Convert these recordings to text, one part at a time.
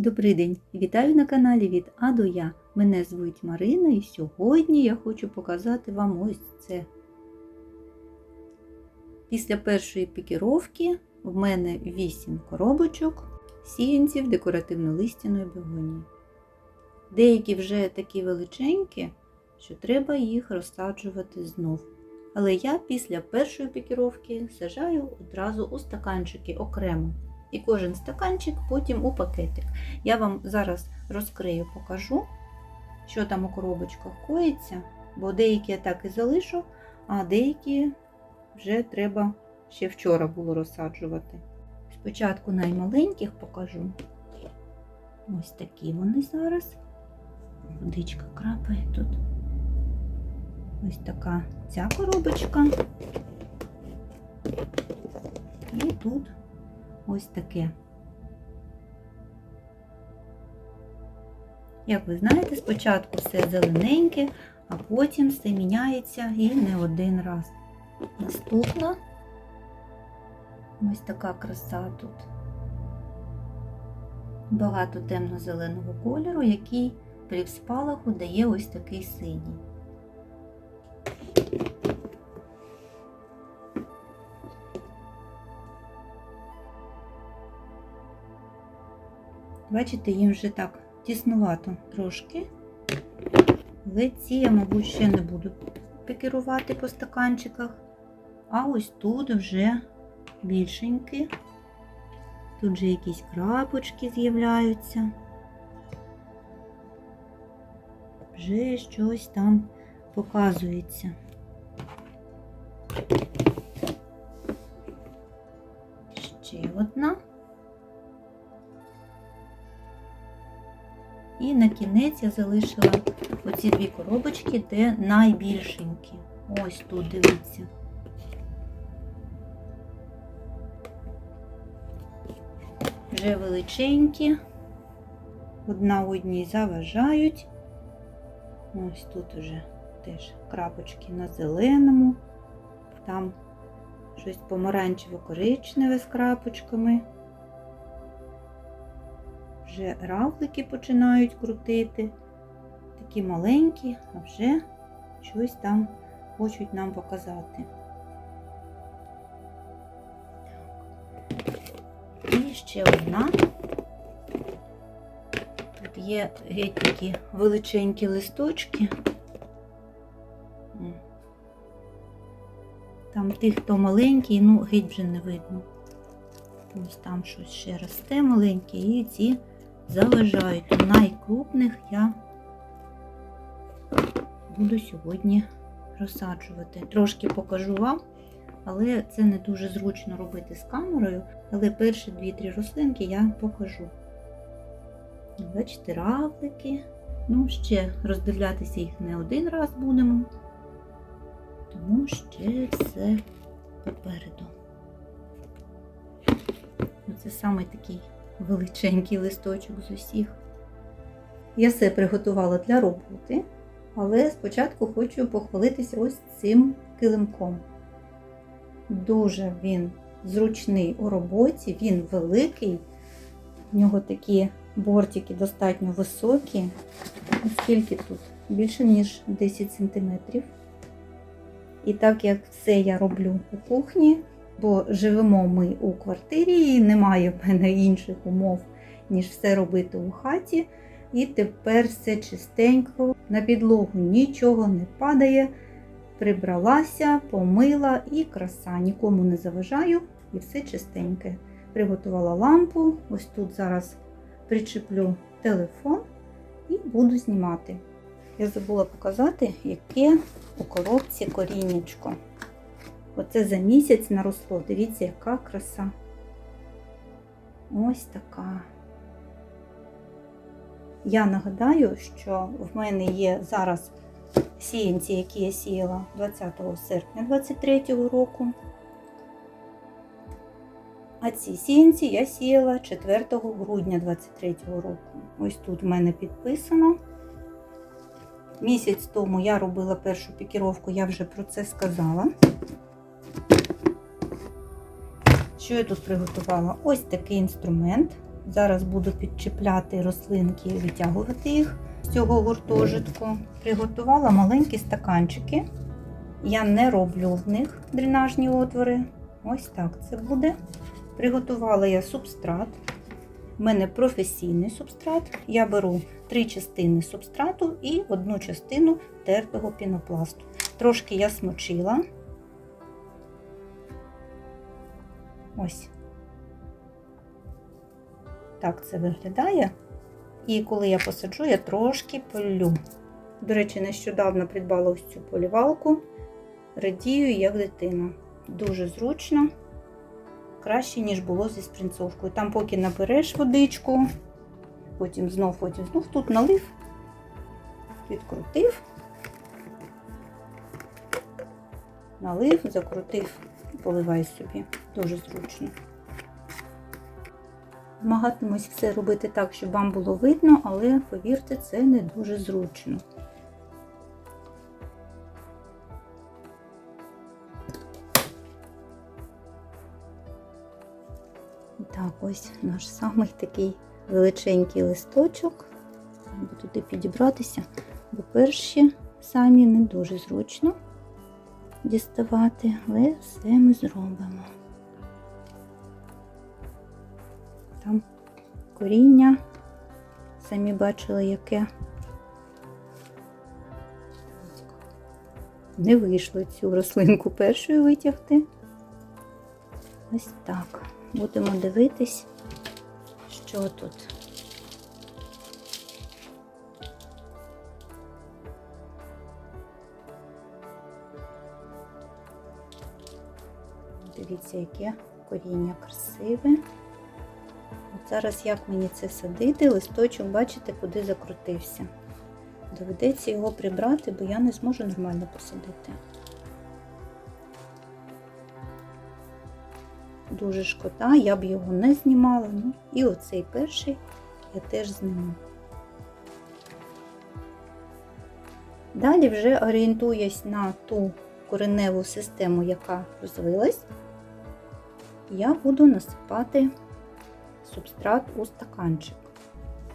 Добрий день! Вітаю на каналі від А до Я. Мене звуть Марина і сьогодні я хочу показати вам ось це. Після першої пікіровки в мене 8 коробочок сіянців декоративно-листяної бегонії. Деякі вже такі величенькі, що треба їх розсаджувати знов. Але я після першої пікіровки сажаю одразу у стаканчики окремо. І кожен стаканчик потім у пакетик. Я вам зараз розкрию, покажу, що там у коробочках коїться, бо деякі я так і залишу, а деякі вже треба ще вчора було розсаджувати. Спочатку наймаленьких покажу. Ось такі вони зараз. Водичка крапає тут. Ось така ця коробочка. І тут ось таке. Як ви знаєте, спочатку все зелененьке, а потім все міняється і не один раз. Наступна ось така краса тут. Багато темно-зеленого кольору, який при спалаху дає ось такий синій. Бачите, їм вже так тіснувато трошки. Але ці я, мабуть, ще не буду пікірувати по стаканчиках. А ось тут вже більшенькі. Тут вже якісь крапочки з'являються. Вже щось там показується. Ще одна. І на кінець я залишила оці дві коробочки, де найбільшенькі. Ось тут, дивіться. Вже величенькі, одна одній заважають. Ось тут уже теж крапочки на зеленому, там щось помаранчево-коричневе з крапочками. Вже равлики починають крутити. Такі маленькі, а вже щось там хочуть нам показати. І ще одна. Тут є геть такі величенькі листочки. Там тих, хто маленький, ну, геть вже не видно. Ось там щось ще росте маленьке, і ці заважають. Найкрупних я буду сьогодні розсаджувати. Трошки покажу вам, але це не дуже зручно робити з камерою. Але перші дві-три рослинки я покажу. Бачите, равлики. Ну, ще роздивлятися їх не один раз будемо, тому ще все попереду. Це саме такий величенький листочок з усіх. Я все приготувала для роботи, але спочатку хочу похвалитися ось цим килимком. Дуже він зручний у роботі, він великий, в нього такі бортики достатньо високі. Скільки тут? Більше, ніж 10 см. І так як все я роблю у кухні, бо живемо ми у квартирі, і немає в мене інших умов, ніж все робити у хаті. І тепер все чистенько, на підлогу нічого не падає. Прибралася, помила і краса. Нікому не заважаю і все чистеньке. Приготувала лампу, ось тут зараз причеплю телефон і буду знімати. Я забула показати, яке у коробці коріннячко. Оце за місяць наросло. Дивіться, яка краса. Ось така. Я нагадаю, що в мене є зараз сіянці, які я сіяла 20 серпня 2023 року. А ці сіянці я сіяла 4 грудня 2023 року. Ось тут в мене підписано. Місяць тому я робила першу пікіровку, я вже про це сказала. Що я тут приготувала? Ось такий інструмент. Зараз буду підчіпляти рослинки і витягувати їх з цього гуртожитку. Приготувала маленькі стаканчики. Я не роблю в них дренажні отвори. Ось так це буде. Приготувала я субстрат. У мене професійний субстрат. Я беру три частини субстрату і одну частину тертого пінопласту. Трошки я смочила. Ось. Так це виглядає. І коли я посаджу, я трошки полю. До речі, нещодавно придбала ось цю полівалку. Радію, як дитина. Дуже зручно, краще, ніж було зі спринцовкою. Там, поки набереш водичку, потім знов, потім знов тут налив, відкрутив, налив, закрутив, поливай собі. Дуже зручно. Намагатимусь все робити так, щоб вам було видно, але повірте, це не дуже зручно. Так, ось наш самий такий величенький листочок. Треба туди підібратися, бо перші самі не дуже зручно діставати, але все ми зробимо. Там коріння, самі бачили, яке. Не вийшло цю рослинку першою витягти. Ось так. Будемо дивитись, що тут. Дивіться, яке коріння красиве. От зараз як мені це садити, листочок, бачите, куди закрутився. Доведеться його прибрати, бо я не зможу нормально посадити. Дуже шкода, я б його не знімала. Ну, і оцей перший я теж зніму. Далі вже орієнтуюсь на ту кореневу систему, яка розвилась, я буду насипати субстрат у стаканчик.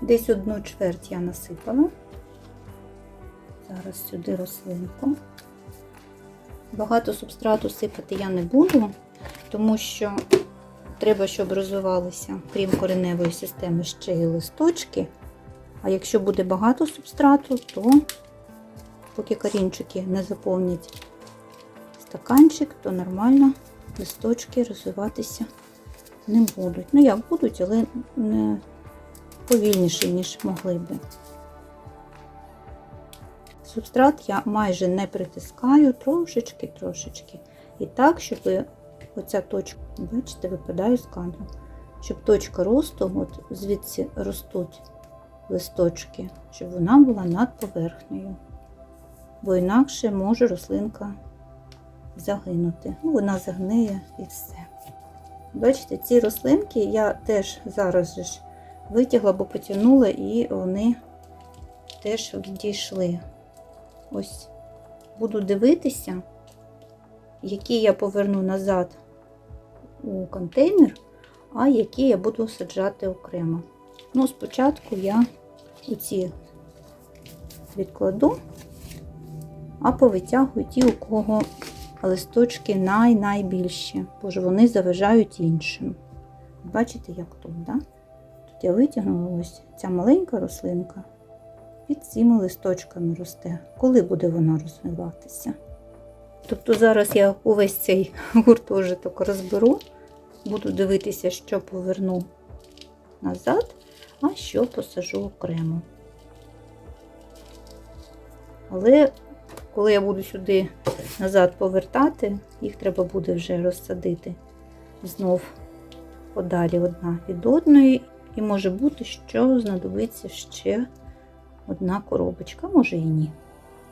Десь одну чверть я насипала. Зараз сюди рослинку. Багато субстрату сипати я не буду, тому що треба, щоб розвивалися, крім кореневої системи, ще й листочки. А якщо буде багато субстрату, то поки корінчики не заповнять стаканчик, то нормально листочки розвиватися не будуть. Ну, як будуть, але не повільніше, ніж могли би. Субстрат я майже не притискаю, трошечки-трошечки. І так, щоб оця точка, бачите, випадає з кадру, щоб точка росту, от звідси ростуть листочки, щоб вона була над поверхнею. Бо інакше може рослинка загинути. Ну, вона загниє і все. Бачите, ці рослинки я теж зараз ж витягла, бо потягнула, і вони теж відійшли. Ось буду дивитися, які я поверну назад у контейнер, а які я буду саджати окремо. Ну, спочатку я оці відкладу, а повитягую ті, у кого листочки най-найбільші, бо ж вони заважають іншим. Бачите, як тут, да? Тут я витягнула ось ця маленька рослинка під цими листочками росте. Коли буде вона розвиватися? Тобто зараз я увесь цей гуртожиток розберу, буду дивитися, що поверну назад, а що посажу окремо. Але коли я буду сюди назад повертати, їх треба буде вже розсадити знов подалі одна від одної. І може бути, що знадобиться ще одна коробочка, може і ні.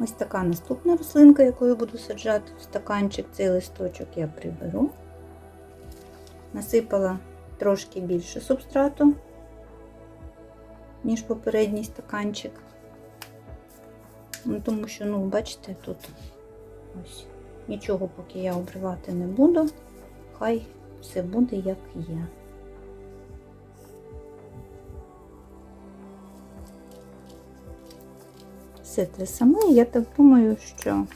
Ось така наступна рослинка, яку я буду саджати в стаканчик, цей листочок я приберу. Насипала трошки більше субстрату, ніж попередній стаканчик. Ну, Тому що, ну, бачите, тут ось нічого поки я обривати не буду, хай все буде, як є. Все те саме, я так думаю, що,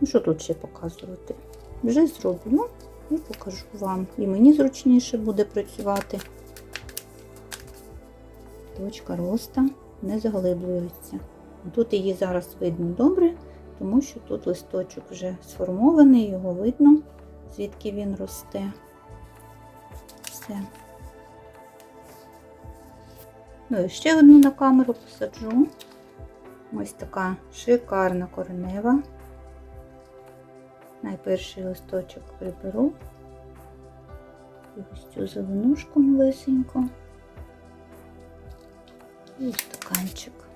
ну, що тут ще показувати? Вже зроблю і покажу вам. І мені зручніше буде працювати. Точка роста не заглиблюється. Тут її зараз видно добре, тому що тут листочок вже сформований, його видно, звідки він росте. Все. Ну і ще одну на камеру посаджу. Ось така шикарна коренева. Найперший листочок приберу. І ось цю зеленушку малесеньку. І стаканчик.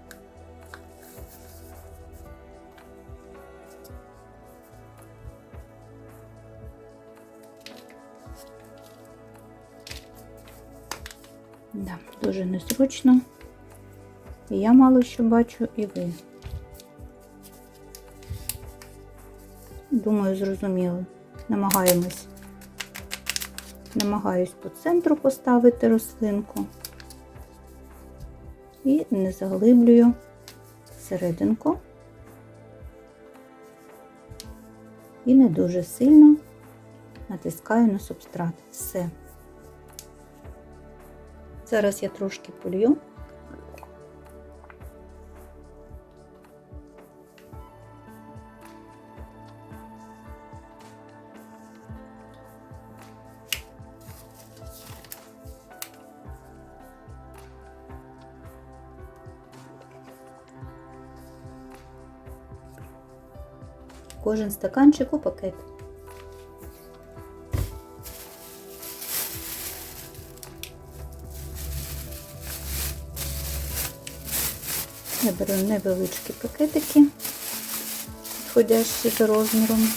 Дуже незручно. І я мало що бачу, і ви. Думаю, зрозуміло. Намагаємось. Намагаюсь по центру поставити рослинку і не заглиблюю серединку. І не дуже сильно натискаю на субстрат. Все. Зараз я трошки полью. Кожен стаканчик у пакет. Я беру невеличкі пакетики, підходящі за розміром.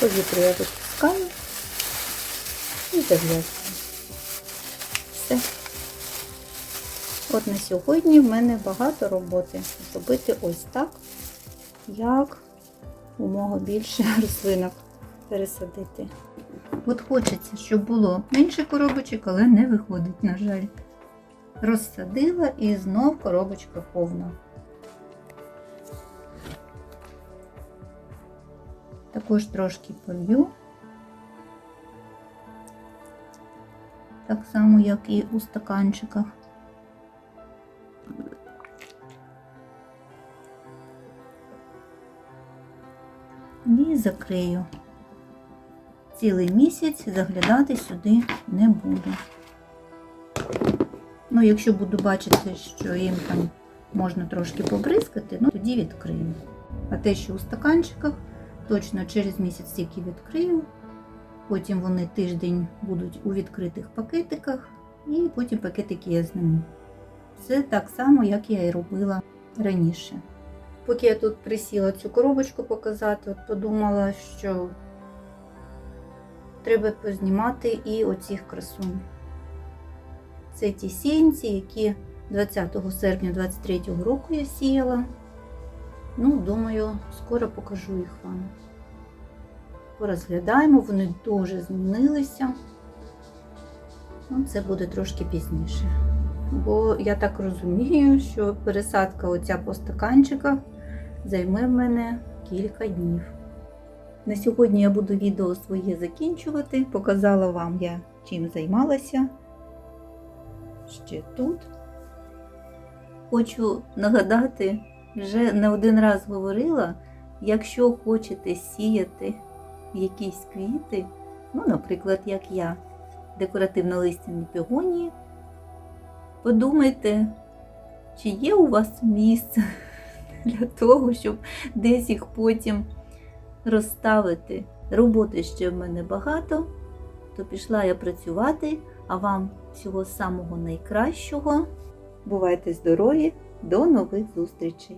Повітря я випускаю і зав'язую. Все. От на сьогодні в мене багато роботи зробити ось так, як умога більше рослинок пересадити. От хочеться, щоб було менше коробочок, але не виходить, на жаль. Розсадила і знов коробочка повна. Також трошки полью. Так само, як і у стаканчиках. І закрию. Цілий місяць заглядати сюди не буду. Ну, якщо буду бачити, що їм там можна трошки побризкати, ну тоді відкрию. А те, що у стаканчиках, точно через місяць тільки відкрию. Потім вони тиждень будуть у відкритих пакетиках, і потім пакетики я зніму. Все так само, як я і робила раніше. Поки я тут присіла цю коробочку показати, от подумала, що треба познімати і оцих красунь. Це ті сіянці, які 20 серпня 23 року я сіяла. Ну, думаю, скоро покажу їх вам. Порозглядаємо, вони дуже змінилися. Ну, це буде трошки пізніше. Бо я так розумію, що пересадка оця по стаканчиках займе в мене кілька днів. На сьогодні я буду відео своє закінчувати. Показала вам я чим займалася. Ще тут. Хочу нагадати, вже не один раз говорила, якщо хочете сіяти якісь квіти, ну, наприклад, як я, декоративно-листяні пігонії, подумайте, чи є у вас місце для того, щоб десь їх потім розставити. Роботи ще в мене багато, то пішла я працювати, а вам всього самого найкращого. Бувайте здорові, до нових зустрічей!